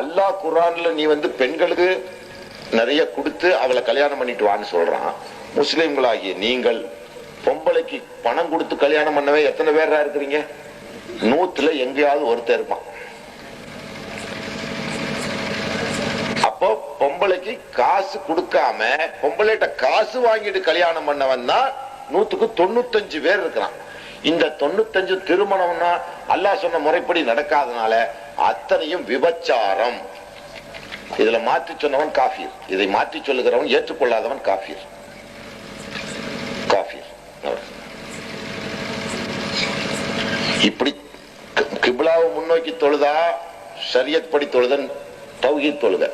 அல்லாஹ் குரான்ல நீ வந்து பெண்களுக்கு நிறைய கொடுத்து அவளை கல்யாணம் பண்ணிட்டு வான்னு சொல்றான். முஸ்லீம்களாகிய நீங்கள் பொம்பளைக்கு பணம் கொடுத்து கல்யாணம் பண்ணவே எத்தனை பேரா இருக்கிறீங்க? நூத்துல எங்கேயாவது ஒருத்தர் இருப்பான். அப்போ பொம்பளைக்கு காசு கொடுக்காம பொம்பளைகிட்ட காசு வாங்கிட்டு கல்யாணம் பண்ணவன் தான் நூத்துக்கு தொண்ணூத்தஞ்சு பேர் இருக்கிறான். இந்த தொண்ணூத்தஞ்சு திருமணம்னா அல்லாஹ் சொன்ன முறைப்படி நடக்காதனால அத்தனையும் விபச்சாரம். இதுல மாற்றி சொன்னவன் காஃபீர். இதை மாற்றி சொல்லுகிறவன் ஏற்றுக்கொள்ளாதவன் காஃபீர். காஃபீர். இப்படி கிபிலாவை முன்னோக்கி தொழுதா ஷரியத் படி தொழுதன் தௌஹீத் தொழுத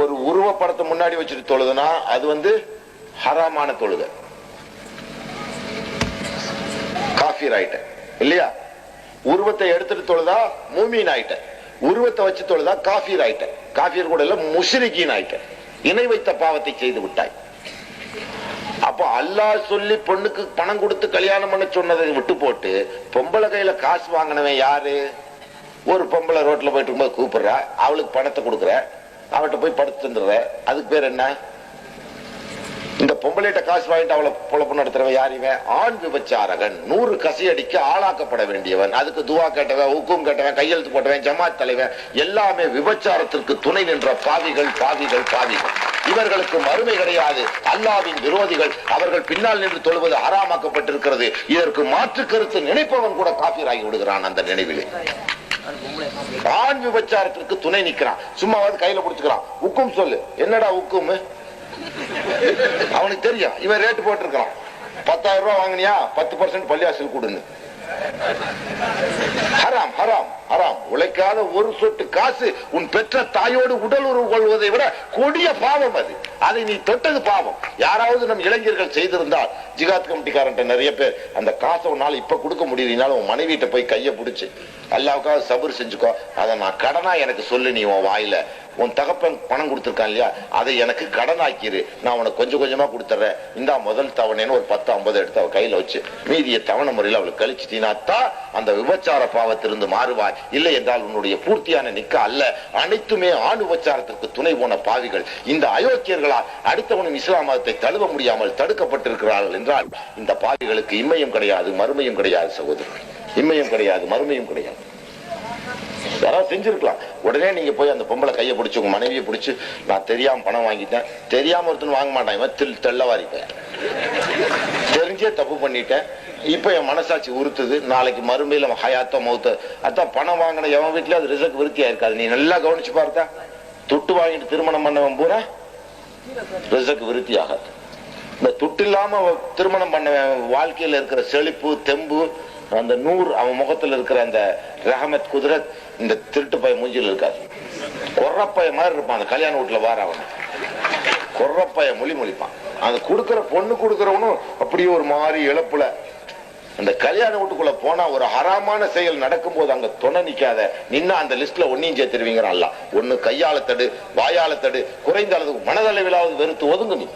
ஒரு உருவப்படத்தை முன்னாடி வச்சுட்டு தொழுதுனா அது வந்து ஹராமான தொழுக. காஃபீர் ஆயிட்ட. இல்லையா? உருவத்தை எடுத்துட்டு தொழுதா மூமீன் ஆயிட்ட உருவத்தை வச்சு தொழுதா காஃபீர் ஆயிட்ட காஃபீர் கூட இல்ல முஷ்ரிகீன் ஆயிட்ட இணை வைத்த பாவத்தை செய்து விட்டாய். அப்போ அல்லாஹ் சொல்லி பொண்ணுக்கு பணம் கொடுத்து கல்யாணம் பண்ண சொன்னதை விட்டு போட்டு பொம்பளை கையில காசு வாங்கினவன் யாரு? ஒரு பொம்பளை ரோட்ல போயிட்டு இருக்கும்போது கூப்பிடுற அவளுக்கு பணத்தை கொடுக்குற அவட்ட போய் படுத்து தந்துடுற அதுக்கு பேர் என்ன? இந்த பொம்பளைகிட்ட காசு வாங்கிட்டு அவளை பொழப்பு நடத்துறவன் யார் இவன்? ஆண் விபச்சாரகன். நூறு கசையடிக்க ஆளாக்கப்பட வேண்டியவன். அதுக்கு துவா கேட்டவன் ஹுக்கும் கேட்டவன் கையெழுத்து போட்டவன் ஜமாத் தலைவன். எல்லாமே விபச்சாரத்திற்கு துணை நின்ற பாவிகள் பாவிகள் பாவிகள். இவர்களுக்கு மறுமை கிடையாது. அல்லாவின் விரோதிகள். அவர்கள் பின்னால் நின்று தொழுவது ஹராமாக்கப்பட்டிருக்கிறது. இதற்கு மாற்று கருத்து நினைப்பவன் கூட காபிராகி விடுகிறான் அந்த நினைவிலே. ஆண் விபச்சாரத்திற்கு துணை நிக்கிறான். சும்மாவது கையில பிடிச்சுக்கிறான். உக்கும் சொல்லு. என்னடா உக்கும்? அவனுக்கு தெரியும். இவன் ரேட்டு போட்டிருக்கான் பத்தாயிரம் ரூபாய் வாங்கினியா? பத்து பர்சன்ட் பள்ளியாசல் கொடுங்க ஹராம் ஹராம் ஹராம். உழைக்காத ஒரு சொட்டு காசு உன் பெற்ற தாயோடு உடல் உறவு கொள்வதை விட கொடிய பாவம் அது. அதை நீ தொட்டது பாவம். யாராவது நம் இளைஞர்கள் செய்திருந்தால் ஜிகாத் கமிட்டிக்காரன் நிறைய பேர் அந்த காசை உன்னால இப்ப கொடுக்க முடியலனாலும் உன் மனைவிட்ட போய் கையை பிடிச்சி அல்லாவுக்காக சபர் செஞ்சுக்கோ அதை நான் கடனா எனக்கு சொல்லு நீ உன் வாயில. உன் தகப்பன் பணம் கொடுத்துருக்கான் இல்லையா அதை எனக்கு கடனாக்கிரு. நான் உனக்கு கொஞ்சம் கொஞ்சமா கொடுத்துறேன். இந்தா முதல் தவணைன்னு ஒரு பத்து ஐம்பது எடுத்து அவள் கையில வச்சு மீதிய தவணை முறையில் அவளுக்கு கழிச்சிட்டீங்கன்னா அந்த விபச்சார பாவத்திலிருந்து மாறுவாய். இல்லை என்றால் உன்னுடைய பூர்த்தியான நிக்க அல்ல. அனைத்துமே ஆண் விபச்சாரத்திற்கு துணை போன பாவிகள். இந்த அயோக்கியர்கள் அயோக்கியர்களால் அடுத்தவனும் இஸ்லாம் மதத்தை தழுவ முடியாமல் தடுக்கப்பட்டிருக்கிறார்கள் என்றால் இந்த பாவிகளுக்கு இம்மையும் கிடையாது மறுமையும் கிடையாது சகோதரர்கள். இம்மையும் கிடையாது மறுமையும் கிடையாது. யாராவது செஞ்சிருக்கலாம். உடனே நீங்க போய் அந்த பொம்பளை கையை பிடிச்சி உங்க மனைவியை பிடிச்சி நான் தெரியாம பணம் வாங்கிட்டேன். தெரியாம ஒருத்தன் வாங்க மாட்டான் இவன் தில் தெள்ளவாரிப்பேன் தெரிஞ்சே தப்பு பண்ணிட்டேன். இப்ப என் மனசாட்சி உறுத்துது. நாளைக்கு மறுமையில ஹயாத்த மௌத்த அதான் பணம் வாங்கின எவன் வீட்லயும் அது ரிசக் விருத்தியா இருக்காது. நீ நல்லா கவனிச்சு பார்த்தா துட்டு வாங்கிட்டு திருமணம் பண்ணவன் பூரா ரிசக் விருத்தி ஆகாது இந்த துட்டு இல்லாம திருமணம் பண்ண வாழ்க்கையில இருக்கிற செழிப்பு தெம்பு அந்த நூறு அவன் முகத்துல இருக்கிற அந்த ரஹமத் குதிரத் இந்த திருட்டு பய மூஞ்சில இருக்காது. கொர்ரப்பய மாதிரி இருப்பான். அந்த கல்யாண வீட்டுல வார அவன் கொர்ரப்பய மொழி மொழிப்பான். அந்த கொடுக்கிற பொண்ணு கொடுக்கறவனும் அப்படியே ஒரு மாதிரி இழப்புல அந்த கல்யாண வீட்டுக்குள்ள போனா ஒரு ஹராமான செயல் நடக்கும் போது அங்க துணை நிக்காத நின்னா அந்த லிஸ்ட்ல ஒன்னையும் சேர்த்துருவீங்கிறான் அல்ல ஒண்ணு கையால தடு வாயால தடு குறைந்த அளவு மனதளவிலாவது வெறுத்து ஒதுங்கு நீ.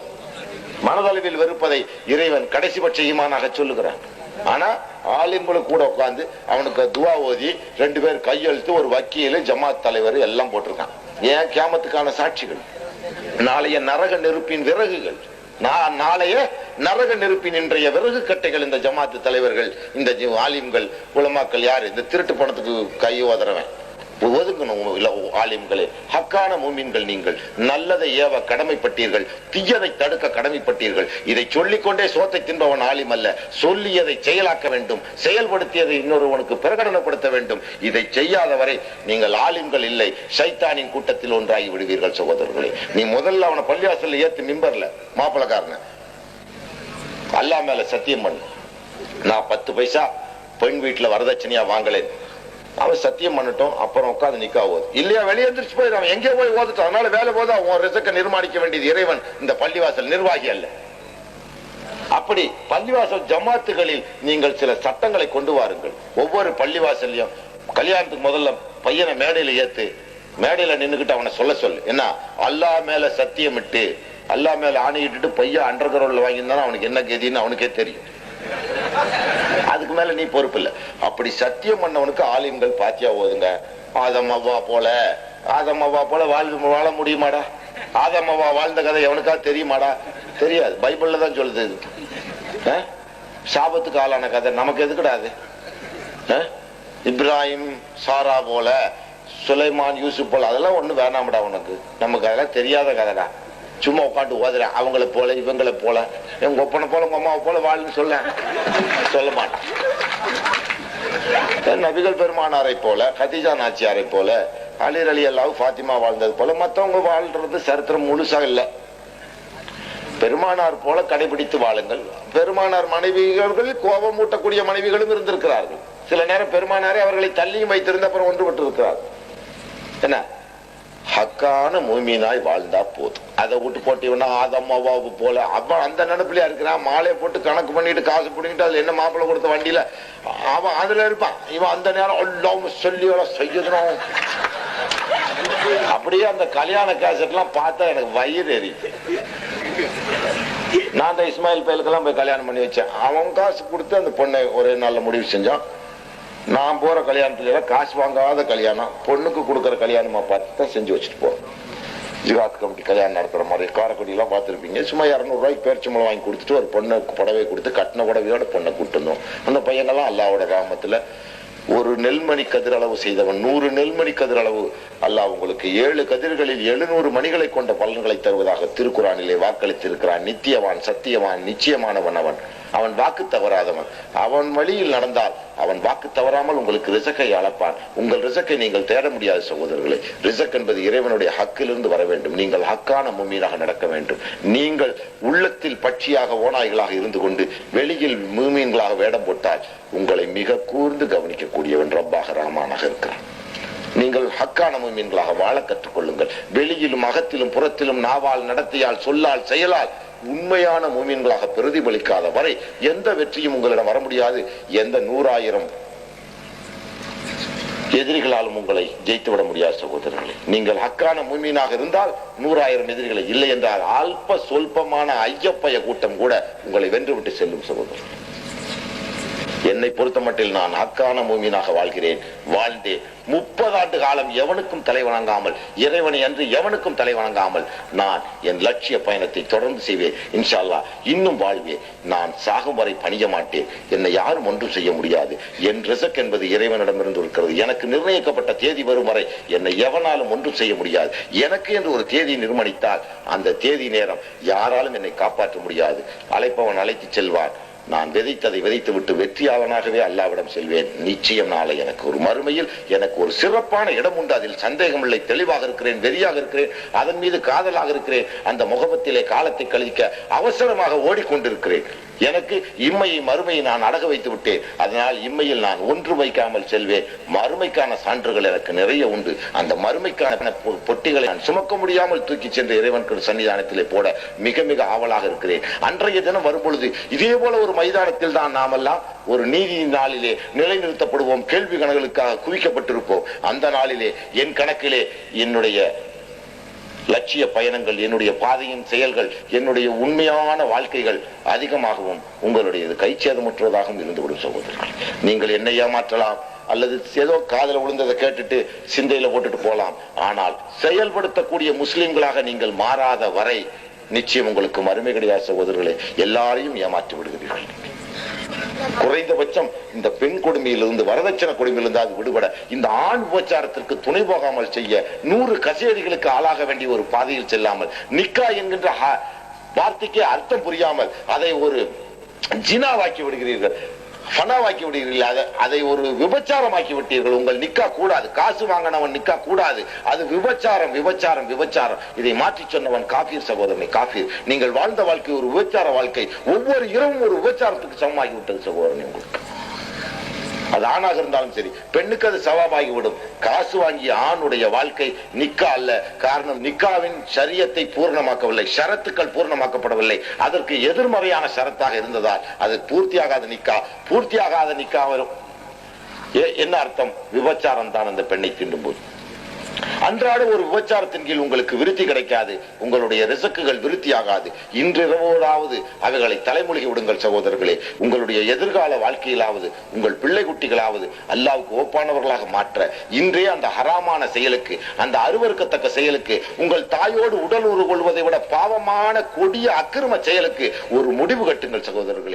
மனதளவில் வெறுப்பதை இறைவன் கடைசி பட்ச ஈமானாக சொல்லுகிறான். ஆனா ஆலிம்களும் கூட உட்கார்ந்து அவனுக்கு துவா ஓதி ரெண்டு பேர் கையெழுத்து ஒரு வக்கீல் ஜமாத் தலைவர் எல்லாம் போட்டிருக்கான். ஏன்? கேமத்துக்கான சாட்சிகள். நாளைய நரக நெருப்பின் விறகுகள். நாளைய நரக நெருப்பின் இன்றைய விறகு கட்டைகள் இந்த ஜமாத்து தலைவர்கள் இந்த ஆலிம்கள் உலமாக்கள் யாரு? இந்த திருட்டு பணத்துக்கு கை ஓதுறவன். ஒதுங்கணும் இல்ல ஆலிம்களே. ஹக்கான மூமின்கள் நீங்கள். நல்லதை ஏவ கடமைப்பட்டீர்கள். தீயதை தடுக்க கடமைப்பட்டீர்கள். இதை சொல்லிக்கொண்டே சோத்தை தின்பவன் ஆலிம் அல்ல. சொல்லியதை செயலாக்க வேண்டும். செயல்படுத்தியதை இன்னொருவனுக்கு பிரகடனப்படுத்த வேண்டும். இதை செய்யாத வரை நீங்கள் ஆலிம்கள் இல்லை. சைத்தானின் கூட்டத்தில் ஒன்றாகி விடுவீர்கள் சகோதரர்களே. நீ முதல்ல அவனை பள்ளிவாசல்ல ஏத்து மிம்பர்ல மாப்பிளக்காரன அல்லா மேல சத்தியம் பண்ணு. நான் பத்து பைசா பெண் வீட்டுல வரதட்சணையா வாங்கலேன். அவன் சத்தியம் பண்ணட்டும் அப்புறம் உட்காந்து நிக்கா ஓது இல்லையா வெளியே எந்திரிச்சு போய் அவன் எங்கே போய் ஓதுட்டான். அதனால வேலை போதா உன் ரிசக்க நிர்மாணிக்க வேண்டியது இறைவன். இந்த பள்ளிவாசல் நிர்வாகி அல்ல. அப்படி பள்ளிவாசல் ஜமாத்துகளில் நீங்கள் சில சட்டங்களை கொண்டு வாருங்கள். ஒவ்வொரு பள்ளிவாசல்லையும் கல்யாணத்துக்கு முதல்ல பையனை மேடையில ஏத்து மேடையில நின்னுகிட்டு அவனை சொல்ல சொல்லு. என்ன? அல்லாஹ் மேல சத்தியமிட்டு அல்லா மேல ஆணையிட்டு பையன் அண்டர் கிரவுண்ட்ல வாங்கியிருந்தாலும் அவனுக்கு என்ன கதின்னு அவனுக்கே தெரியும். அதுக்கு மேல நீ பொறுப்பு இல்ல. அப்படி சத்தியம் பண்ணவனுக்கு ஆலிம்கள் பாத்தியா ஓதுங்க? ஆதம் அவ்வா போல. ஆதம் அவ்வா போல வாழ் வாழ முடியுமாடா? ஆதம் அவ்வா வாழ்ந்த கதை எவனுக்கா தெரியுமாடா? தெரியாது. பைபிள்ல தான் சொல்லுது இது. சாபத்துக்கு ஆளான கதை. நமக்கு எது அது? இப்ராஹிம் சாரா போல சுலைமான் யூசுப் போல. அதெல்லாம் ஒண்ணு வேணாம்டா உனக்கு. நமக்கு அதெல்லாம் தெரியாத கதைடா. சும்மா உட்காந்து ஓதுறேன். அவங்கள போல இவங்களை போல. எங்க ஒப்பனை போல உங்க அம்மாவை போல வாழ்ன்னு சொல்ல. சொல்ல மாட்டேன். நபிகள் பெருமானாரை போல கதிஜா நாச்சியாரை போல அலிர் அலி அல்லாவும் ஃபாத்திமா வாழ்ந்தது போல மத்தவங்க வாழ்றது சரித்திரம் முழுசா இல்லை. பெருமானார் போல கடைபிடித்து வாழுங்கள். பெருமானார் மனைவிகள் கோபம் ஊட்டக்கூடிய மனைவிகளும் இருந்திருக்கிறார்கள். சில நேரம் பெருமானாரே அவர்களை தள்ளியும் வைத்திருந்த அப்புறம் ஒன்றுபட்டு இருக்கிறார் என்ன? ஹக்கான மூமினாய் வாழ்ந்தா போதும். அதை விட்டு போட்டு இவனா ஆதம்மாவாவு போல. அவன் அந்த நினைப்புலயா இருக்கிறான். மாலையை போட்டு கணக்கு பண்ணிட்டு காசு பிடிங்கிட்டு அதுல என்ன மாப்பிள்ளை கொடுத்த வண்டியில? அவன் அதுல இருப்பான். இவன் அந்த நேரம் எல்லாம் சொல்லி செய்யணும். அப்படியே அந்த கல்யாண கேசட் எல்லாம் பார்த்தா எனக்கு வயிறு எரிப்பு நான் அந்த இஸ்மாயில் பயலுக்கெல்லாம் போய் கல்யாணம் பண்ணி வச்சேன். அவன் காசு கொடுத்து அந்த பொண்ணை ஒரே நல்ல முடிவு செஞ்சான். நான் போற கல்யாணத்துல எல்லாம் காசு வாங்காத கல்யாணம் பொண்ணுக்கு கொடுக்கற கல்யாணமா பார்த்து தான் செஞ்சு வச்சுட்டு போறோம். ஜிகாத் கமிட்டி கல்யாணம் நடத்துற மாதிரி காரைக்குடி எல்லாம் பார்த்துருப்பீங்க. சும்மா இரநூறு ரூபாய்க்கு பேரிச்சம்பளம் வாங்கி கொடுத்துட்டு ஒரு பொண்ணை புடவை கொடுத்து கட்டின புடவையோட பொண்ணை கூட்டு வந்தோம். அந்த பையனெல்லாம் அல்லாவோட கிராமத்துல ஒரு நெல்மணி கதிரளவு செய்தவன். நூறு நெல்மணி கதிரளவு அல்லாஹ் உங்களுக்கு ஏழு கதிர்களில் எழுநூறு மணிகளை கொண்ட பலன்களை தருவதாக திருக்குறானிலே வாக்களித்திருக்கிறான். நித்தியவான் சத்தியவான் நிச்சயமானவன் அவன். அவன் வாக்கு தவறாதவன். அவன் வழியில் நடந்தால் அவன் வாக்கு தவறாமல் உங்களுக்கு ரிசக்கை அளப்பான். உங்கள் ரிசக்கை நீங்கள் தேட முடியாது சகோதரர்களே ரிசக் என்பது இறைவனுடைய ஹக்கிலிருந்து வர வேண்டும். நீங்கள் ஹக்கான மும்மீனாக நடக்க வேண்டும். நீங்கள் உள்ளத்தில் பட்சியாக ஓநாய்களாக இருந்து கொண்டு வெளியில் மூமீன்களாக வேடம் போட்டால் உங்களை மிக கூர்ந்து கவனிக்கக்கூடியவன் ரப்பாக ராமானாக இருக்கிறான். நீங்கள் ஹக்கான மீன்களாக வாழ கற்றுக்கொள்ளுங்கள் வெளியிலும் அகத்திலும் புறத்திலும் நாவால் நடத்தியால் சொல்லால் செயலால் உண்மையான மூமின்களாக பிரதிபலிக்காத வரை எந்த வெற்றியும் உங்களிடம் வர முடியாது. எந்த நூறாயிரம் எதிரிகளாலும் உங்களை ஜெயித்து விட முடியாது சகோதரர்களே. நீங்கள் ஹக்கான மூமீனாக இருந்தால் நூறாயிரம் எதிரிகளை இல்லை என்றால் அல்ப சொல்பமான ஐயப்பய கூட்டம் கூட உங்களை வென்றுவிட்டு செல்லும் சகோதரர்களே. என்னை பொறுத்தமட்டில் நான் ஹக்கான மூமியனாக வாழ்கிறேன். வாழ்ந்து முப்பது ஆண்டு காலம் எவனுக்கும் தலை வணங்காமல் இறைவனை அன்று எவனுக்கும் தலை வணங்காமல் நான் என் லட்சிய பயணத்தை தொடர்ந்து செய்வேன். இன்ஷால்லா இன்னும் வாழ்வேன் நான் சாகும் வரை பணிய மாட்டேன். என்னை யாரும் ஒன்றும் செய்ய முடியாது. என் ரிசக் என்பது இறைவனிடமிருந்து இருக்கிறது. எனக்கு நிர்ணயிக்கப்பட்ட தேதி வரும் வரை என்னை எவனாலும் ஒன்றும் செய்ய முடியாது. எனக்கு என்று ஒரு தேதி நிர்மணித்தால் அந்த தேதி நேரம் யாராலும் என்னை காப்பாற்ற முடியாது. அழைப்பவன் அழைத்து செல்வான். நான் விதைத்ததை விதைத்து விட்டு வெற்றியாளனாகவே அல்லாவிடம் செல்வேன். நிச்சயம் நாளை எனக்கு ஒரு மறுமையில் எனக்கு ஒரு சிறப்பான இடம் உண்டு. அதில் சந்தேகம் இல்லை தெளிவாக இருக்கிறேன் வெறியாக இருக்கிறேன் அதன் மீது காதலாக இருக்கிறேன். அந்த முகமத்திலே காலத்தை கழிக்க அவசரமாக ஓடிக்கொண்டிருக்கிறேன். எனக்கு இம்மையை மறுமையை நான் அடக வைத்து விட்டேன். அதனால் இம்மையில் நான் ஒன்று வைக்காமல் செல்வேன். மறுமைக்கான சான்றுகள் எனக்கு நிறைய உண்டு. அந்த மறுமைக்கான பொட்டிகளை நான் சுமக்க முடியாமல் தூக்கி சென்று இறைவன் சன்னிதானத்திலே போட மிக மிக ஆவலாக இருக்கிறேன். அன்றைய தினம் வரும்பொழுது இதே போல ஒரு மைதானத்தில் தான் நாமெல்லாம் ஒரு நீதி நாளிலே நிலைநிறுத்தப்படுவோம். கேள்வி கணக்குகளுக்காக குவிக்கப்பட்டிருப்போம். அந்த நாளிலே என் கணக்கிலே என்னுடைய லட்சிய பயணங்கள் என்னுடைய பாதையின் செயல்கள் என்னுடைய உண்மையான வாழ்க்கைகள் அதிகமாகவும் உங்களுடையது கைச்சேதமுற்றதாகவும் இருந்துவிடும் சகோதரர்கள் நீங்கள் என்னை ஏமாற்றலாம் அல்லது ஏதோ காதல விழுந்ததை கேட்டுட்டு சிந்தையில போட்டுட்டு போலாம் ஆனால் செயல்படுத்தக்கூடிய முஸ்லிம்களாக நீங்கள் மாறாத வரை நிச்சயம் உங்களுக்கு மறுமை கிடையாது சகோதரர்களே. எல்லாரையும் ஏமாற்றி விடுகிறீர்கள். குறைந்தபட்சம் இந்த பெண் கொடுமையிலிருந்து வரதட்சணை கொடுமையிலிருந்து அது விடுபட இந்த ஆண் உபச்சாரத்திற்கு துணை போகாமல் செய்ய நூறு கசேரிகளுக்கு ஆளாக வேண்டிய ஒரு பாதையில் செல்லாமல் நிக்கா என்கின்ற வார்த்தைக்கு அர்த்தம் புரியாமல் அதை ஒரு ஜினாவாக்கி விடுகிறீர்கள். ஃபனாவாக்கி விடுகிறீர்கள். அதை அதை ஒரு விபச்சாரமாக்கி விட்டீர்கள். உங்கள் நிக்கா கூடாது. காசு வாங்கினவன் நிக்கா கூடாது. அது விபச்சாரம் விபச்சாரம் விபச்சாரம். இதை மாற்றி சொன்னவன் காபீர் சகோதரனை காபீர் நீங்கள் வாழ்ந்த வாழ்க்கை ஒரு விபச்சார வாழ்க்கை. ஒவ்வொரு இரவும் ஒரு விபச்சாரத்துக்கு சமமாகி விட்டது சகோதரன் உங்களுக்கு. அது ஆணாக இருந்தாலும் சரி பெண்ணுக்கு அது சவாபாகிவிடும். காசு வாங்கிய ஆணுடைய வாழ்க்கை நிக்கா அல்ல. காரணம் நிக்காவின் சரியத்தை பூர்ணமாக்கவில்லை. ஷரத்துக்கள் பூர்ணமாக்கப்படவில்லை. அதற்கு எதிர்மறையான ஷரத்தாக இருந்ததால் அது பூர்த்தியாகாத நிக்கா. பூர்த்தியாகாத நிக்கா வரும். ஏ- என்ன அர்த்தம்? விபச்சாரம் தான் அந்த பெண்ணை தீண்டும் போது. அன்றாட ஒரு விபச்சாரத்தின் கீழ் உங்களுக்கு விருத்தி கிடைக்காது. உங்களுடைய ரிசக்குகள் விருத்தியாகாது. இன்றிரவோடாவது அவைகளை தலைமொழி விடுங்கள் சகோதரர்களே. உங்களுடைய எதிர்கால வாழ்க்கையிலாவது உங்கள் பிள்ளை குட்டிகளாவது அல்லாவுக்கு ஒப்பானவர்களாக மாற்ற இன்றே அந்த ஹராமான செயலுக்கு அந்த அருவறுக்கத்தக்க செயலுக்கு உங்கள் தாயோடு உடல் உருகொள்வதை விட பாவமான கொடிய அக்கிரம செயலுக்கு ஒரு முடிவு கட்டுங்கள் சகோதரர்களே.